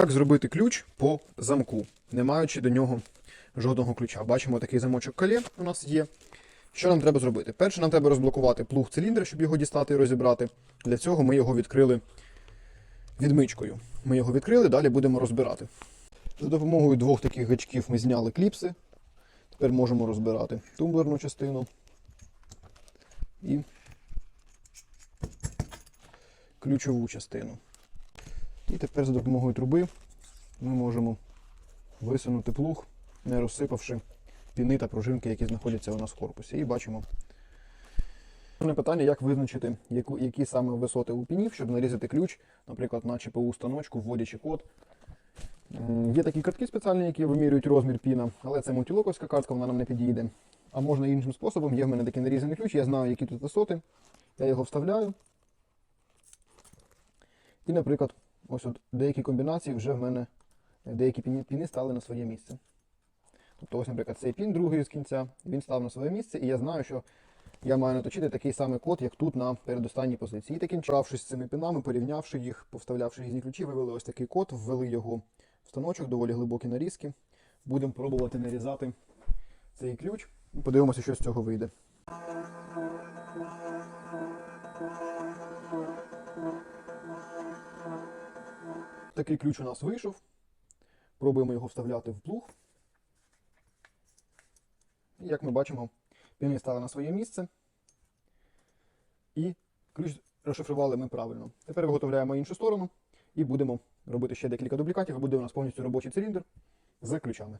Як зробити ключ по замку, не маючи до нього жодного ключа. Бачимо такий замочок колє у нас є. Що нам треба зробити? Перше, нам треба розблокувати плуг циліндра, щоб його дістати і розібрати. Для цього ми його відкрили відмичкою. Ми його відкрили, далі будемо розбирати. За допомогою двох таких гачків ми зняли кліпси. Тепер можемо розбирати тумблерну частину і ключову частину. Тепер за допомогою труби ми можемо висунути плуг, не розсипавши піни та пружинки, які знаходяться у нас в корпусі. І бачимо. Питання, як визначити, яку, які саме висоти у пінів, щоб нарізати ключ, наприклад, на ЧПУ станочку, вводячи код. Є такі картки спеціальні, які вимірюють розмір піна, але це мультилоковська картка, вона нам не підійде. А можна іншим способом. Є в мене такий нарізаний ключ, я знаю, які тут висоти. Я його вставляю. І, наприклад, ось от деякі комбінації вже в мене деякі піни, стали на своє місце. Тобто, ось, наприклад, цей пін другий з кінця, він став на своє місце, і я знаю, що я маю наточити такий самий код, як тут на передостанній позиції. І таким чином, з цими пінами, порівнявши їх, повставлявши різні ключі, вивели ось такий код, ввели його в станочок, доволі глибокі нарізки. Будемо пробувати нарізати цей ключ. Подивимося, що з цього вийде. Такий ключ у нас вийшов. Пробуємо його вставляти в плуг. І як ми бачимо, піни стали на своє місце. І ключ розшифрували ми правильно. Тепер виготовляємо іншу сторону і будемо робити ще декілька дублікатів, буде у нас повністю робочий циліндр з ключами.